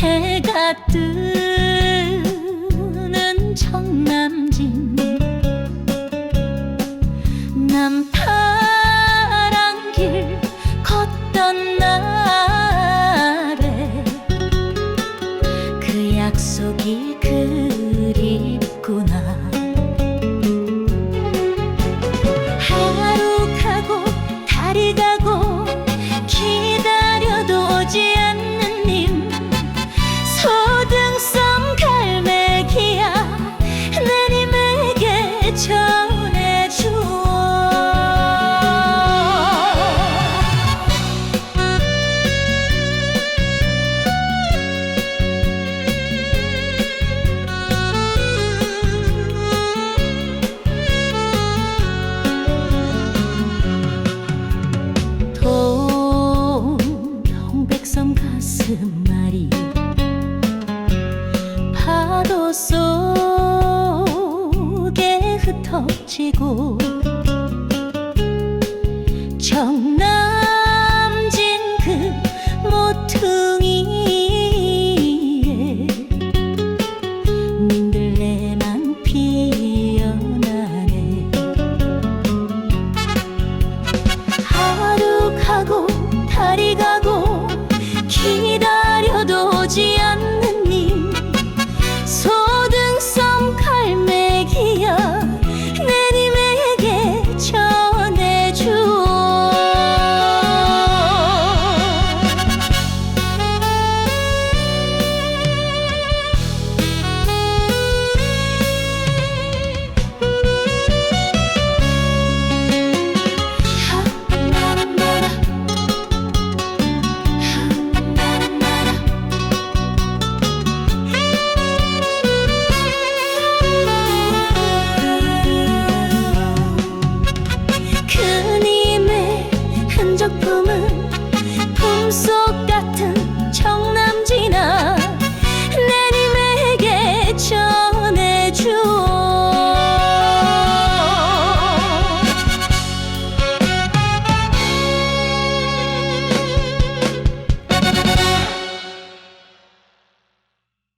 해가 뜨는 청남진. 남파란 길 걷던 날에 그 약속이 가슴 말이 파도 속에 흩어지고 정나